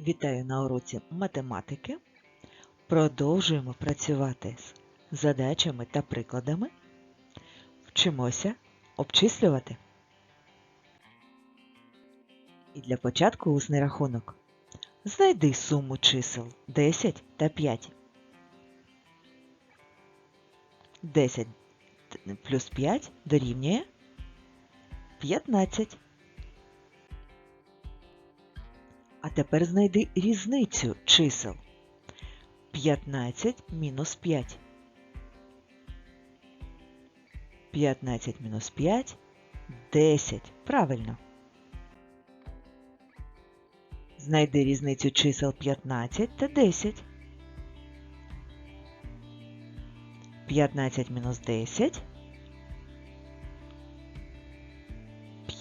Вітаю на уроці математики. Продовжуємо працювати з задачами та прикладами. Вчимося обчислювати. І для початку усний рахунок. Знайди суму чисел 10 та 5. 10 плюс 5 дорівнює 15. А тепер знайди різницю чисел. 15 мінус 5. 15 мінус 5 – 10. Правильно. Знайди різницю чисел 15 та 10. 15 мінус 10 –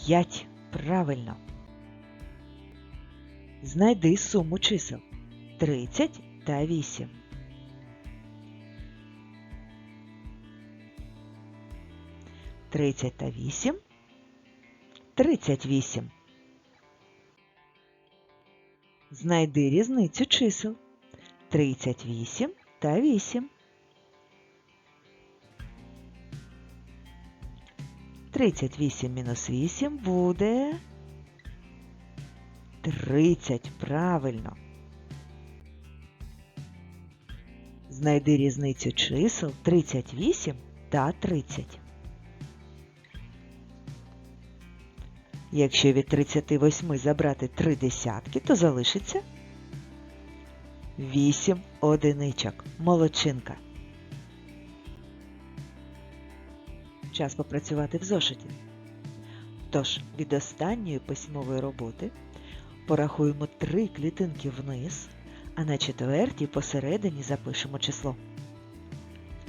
5. Правильно. Знайди суму чисел 30 та 8. Тридцять та вісім. Тридцять вісім. Знайди різницю чисел. Тридцять вісім та вісім. Тридцять вісім мінус вісім буде. 30. Правильно. Знайди різницю чисел 38 та 30. Якщо від 38 забрати 3 десятки, то залишиться 8 одиничок. Молодчинка. Час попрацювати в зошиті. Тож, від останньої письмової роботи Порахуємо три клітинки вниз, а на четвертій посередині запишемо число.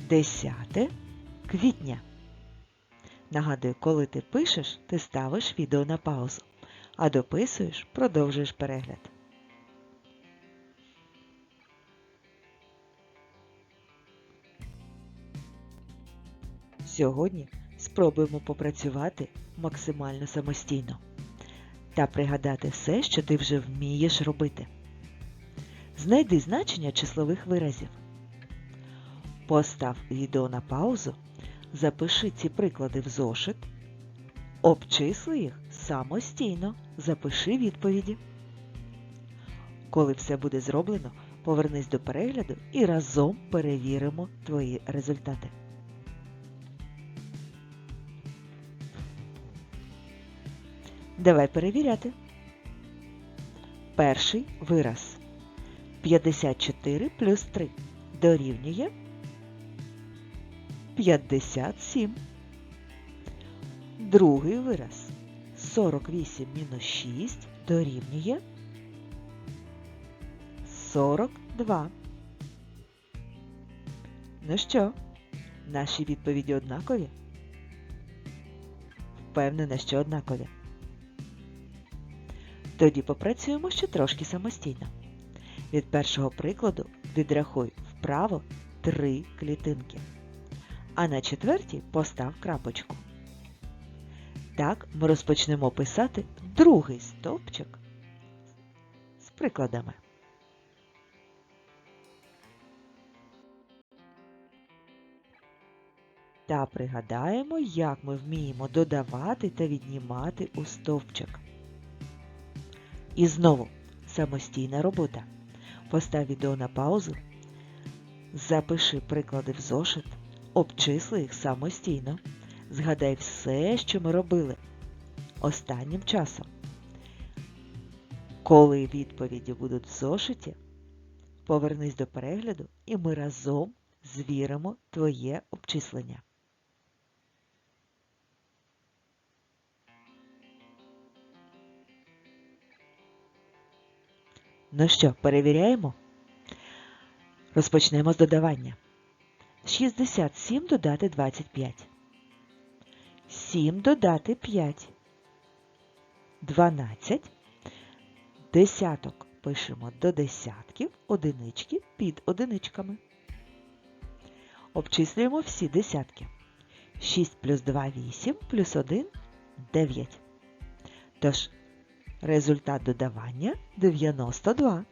10 квітня. Нагадую, коли ти пишеш, ти ставиш відео на паузу, а дописуєш, продовжуєш перегляд. Сьогодні спробуємо попрацювати максимально самостійно та пригадати все, що ти вже вмієш робити. Знайди значення числових виразів. Постав відео на паузу, запиши ці приклади в зошит, обчисли їх самостійно, запиши відповіді. Коли все буде зроблено, повернись до перегляду і разом перевіримо твої результати. Давай перевіряти. Перший вираз. 54 плюс 3 дорівнює 57. Другий вираз. 48 мінус 6 дорівнює 42. Ну що, наші відповіді однакові? Впевнена, що однакові. Тоді попрацюємо ще трошки самостійно. Від першого прикладу відрахуй вправо три клітинки, а на четвертій постав крапочку. Так ми розпочнемо писати другий стовпчик з прикладами. Та пригадаємо, як ми вміємо додавати та віднімати у стовпчик. І знову самостійна робота. Постав відео на паузу, запиши приклади в зошит, обчисли їх самостійно. Згадай все, що ми робили останнім часом. Коли відповіді будуть в зошиті, повернись до перегляду і ми разом звіримо твоє обчислення. Ну що, перевіряємо? Розпочнемо з додавання. 67 додати 25. 7 додати 5. 12. Десяток пишемо до десятків, одинички під одиничками. Обчислюємо всі десятки. 6 плюс 2 8, плюс 1 9. Тож Результат додавання 92.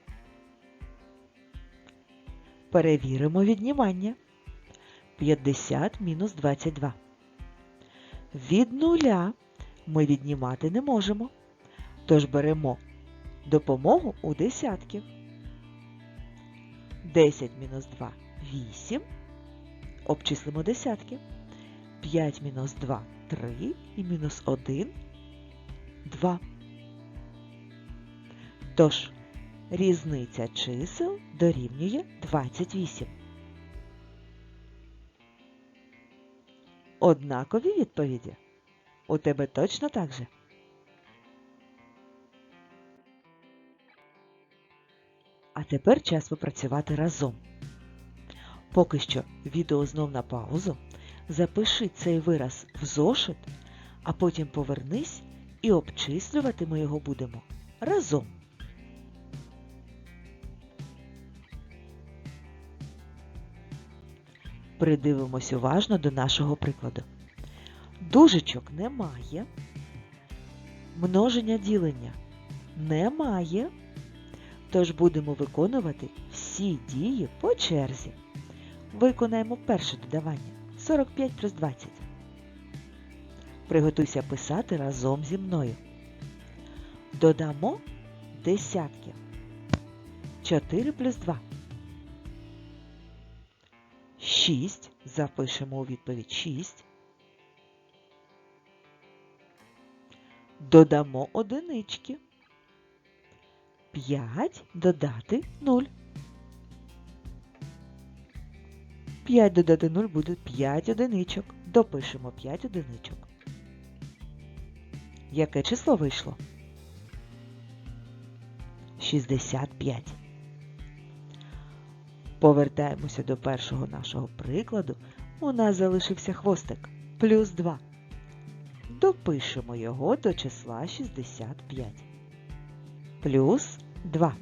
Перевіримо віднімання. 50 мінус 22. Від нуля ми віднімати не можемо. Тож беремо допомогу у десятків. 10 мінус 2 8. Обчислимо десятки. 5 мінус 2 3 і мінус 1 2. Тож, різниця чисел дорівнює 28. Однакові відповіді? У тебе точно так же? А тепер час попрацювати разом. Поки що відео знов на паузу. Запиши цей вираз в зошит, а потім повернись і обчислювати ми його будемо разом. Придивимось уважно до нашого прикладу. Дужечок немає. Множення ділення немає. Тож будемо виконувати всі дії по черзі. Виконаємо перше додавання 45 плюс 20. Приготуйся писати разом зі мною. Додамо десятки. 4 плюс 2. 6. Запишемо у відповідь 6. Додамо одинички. 5 додати 0. 5 додати 0 буде 5 одиничок. Допишемо 5 одиничок. Яке число вийшло? 65. Повертаємося до першого нашого прикладу. У нас залишився хвостик плюс 2. Допишемо його до числа 65. Плюс 2.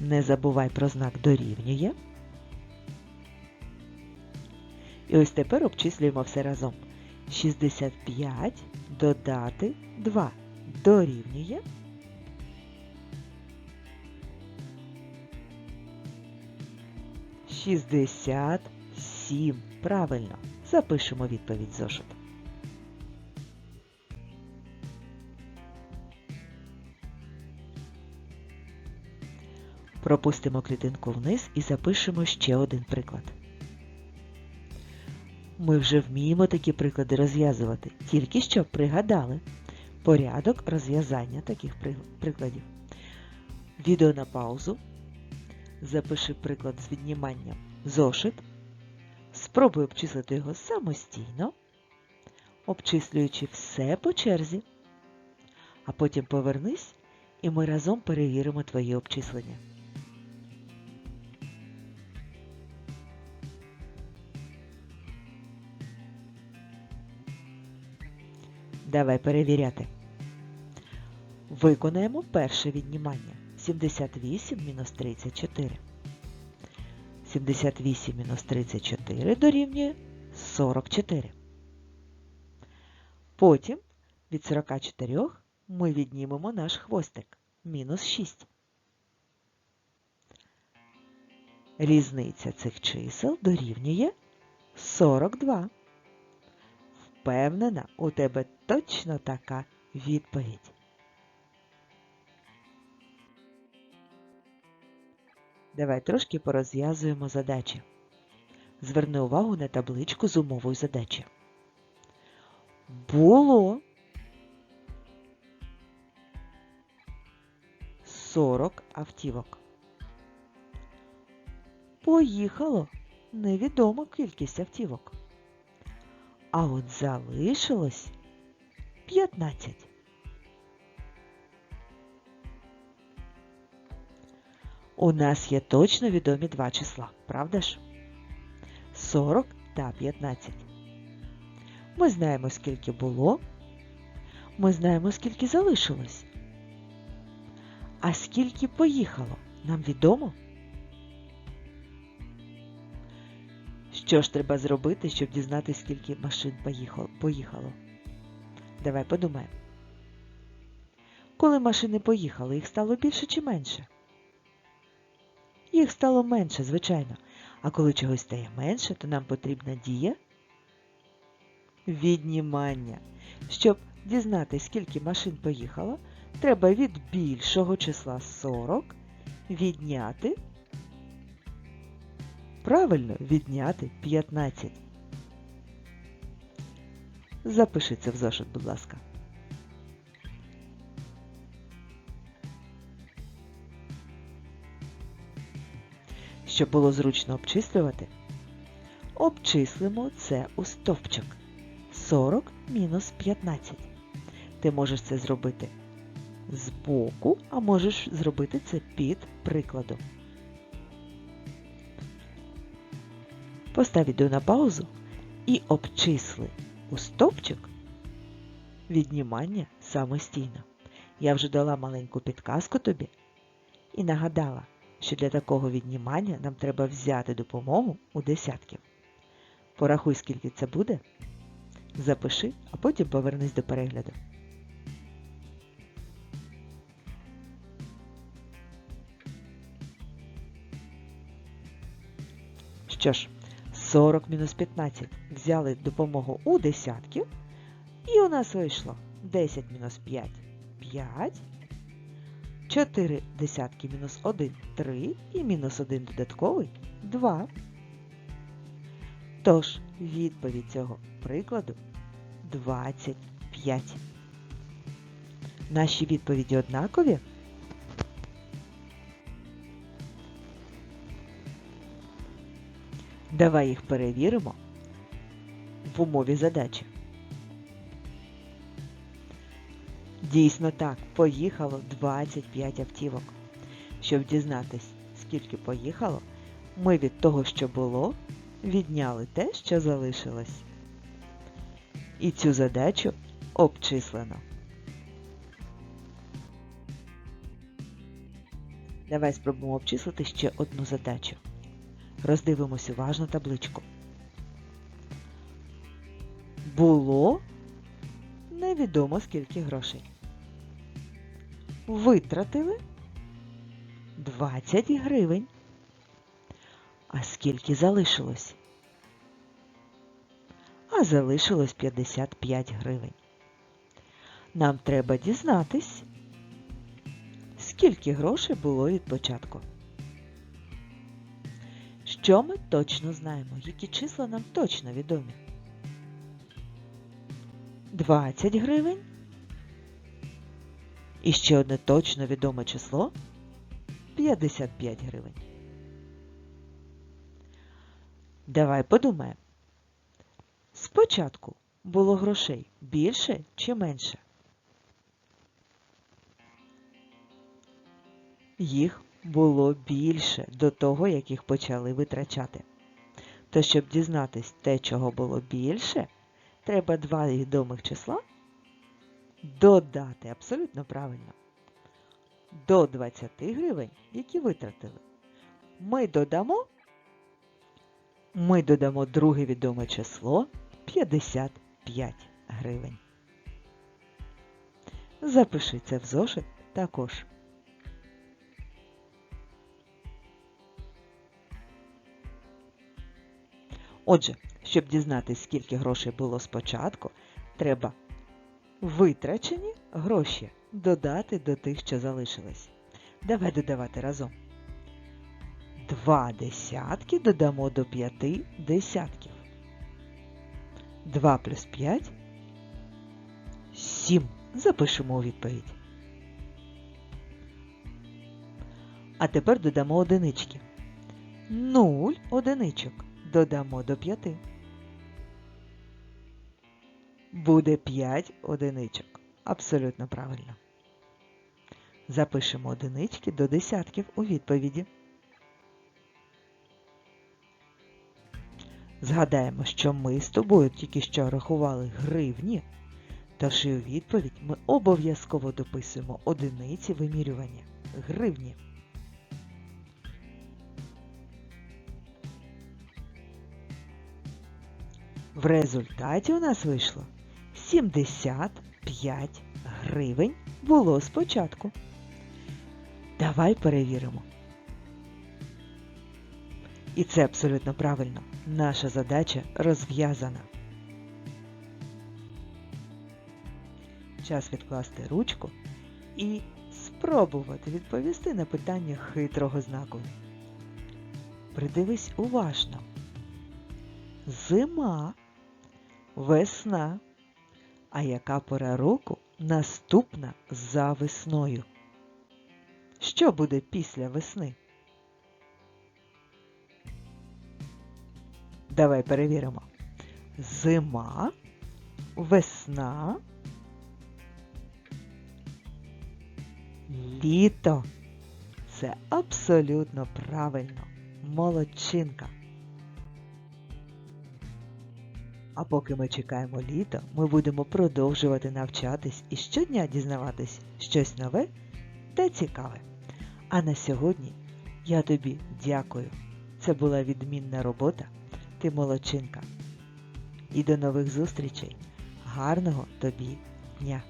Не забувай про знак дорівнює. І ось тепер обчислюємо все разом. 65 додати 2 дорівнює. Шістдесят сім. Правильно. Запишемо відповідь зошит. Пропустимо клітинку вниз і запишемо ще один приклад. Ми вже вміємо такі приклади розв'язувати, тільки що пригадали порядок розв'язання таких прикладів. Відео на паузу. Запиши приклад з відніманням зошит. Спробуй обчислити його самостійно, обчислюючи все по черзі. А потім повернись і ми разом перевіримо твої обчислення. Давай перевіряти. Виконаємо перше віднімання. 78 мінус 34. 78 мінус 34 дорівнює 44. Потім від 44 ми віднімемо наш хвостик мінус 6. Різниця цих чисел дорівнює 42. Впевнена, у тебе точно така відповідь. Давай трошки порозв'язуємо задачі. Зверни увагу на табличку з умовою задачі. Було 40 автівок. Поїхало невідома кількість автівок. А от залишилось 15. У нас є точно відомі два числа, правда ж? 40 та 15. Ми знаємо, скільки було. Ми знаємо, скільки залишилось. А скільки поїхало, нам відомо? Що ж треба зробити, щоб дізнатися, скільки машин поїхало? Давай подумаємо. Коли машини поїхали, їх стало більше чи менше? Їх стало менше, звичайно. А коли чогось стає менше, то нам потрібна дія віднімання. Щоб дізнатися, скільки машин поїхало, треба від більшого числа 40 відняти. Правильно, відняти 15. Запиши це в зошит, будь ласка. Щоб було зручно обчислювати, обчислимо це у стовпчик. 40 мінус 15. Ти можеш це зробити збоку, а можеш зробити це під прикладом. Постав відео на паузу і обчисли у стовпчик віднімання самостійно. Я вже дала маленьку підказку тобі і нагадала, що для такого віднімання нам треба взяти допомогу у десятків. Порахуй, скільки це буде, запиши, а потім повернись до перегляду. Що ж, 40 мінус 15 взяли допомогу у десятків, і у нас вийшло 10 мінус 5 5, 4 десятки мінус 1 3 і мінус 1 додатковий 2. Тож, відповідь цього прикладу 25. Наші відповіді однакові? Давай їх перевіримо в умові задачі. Дійсно так, поїхало 25 автівок. Щоб дізнатись, скільки поїхало, ми від того, що було, відняли те, що залишилось. І цю задачу обчислено. Давай спробуємо обчислити ще одну задачу. Роздивимось уважно табличку. Було невідомо скільки грошей. Витратили 20 гривень. А скільки залишилось? А залишилось 55 гривень. Нам треба дізнатись, скільки грошей було від початку. Що ми точно знаємо? Які числа нам точно відомі? 20 гривень. І ще одне точно відоме число 55 гривень. Давай подумаємо. Спочатку було грошей більше чи менше? Їх було більше до того, як їх почали витрачати. То, щоб дізнатись те, чого було більше, треба два відомих числа додати абсолютно правильно. До 20 гривень, які витратили. Ми додамо, ми додамо друге відоме число 55 гривень. Запиши це в зошит також. Отже, щоб дізнатися, скільки грошей було спочатку, треба витрачені гроші додати до тих, що залишились. Давай додавати разом. Два десятки додамо до п'яти десятків. 2 плюс 5 – 7. Запишемо у відповідь. А тепер додамо одинички. 0 одиничок додамо до 5. Буде 5 одиничок. Абсолютно правильно. Запишемо одинички до десятків у відповіді. Згадаємо, що ми з тобою тільки що рахували гривні, тож і у відповідь ми обов'язково дописуємо одиниці вимірювання гривні. В результаті у нас вийшло 75 гривень було спочатку. Давай перевіримо. І це абсолютно правильно. Наша задача розв'язана. Час відкласти ручку і спробувати відповісти на питання хитрого знаку. Придивись уважно. Зима, весна. А яка пора року наступна за весною? Що буде після весни? Давай перевіримо. Зима, весна, літо. Це абсолютно правильно. Молодчинка. А поки ми чекаємо літо, ми будемо продовжувати навчатись і щодня дізнаватись щось нове та цікаве. А на сьогодні я тобі дякую. Це була відмінна робота. Ти молодчинка. І до нових зустрічей. Гарного тобі дня!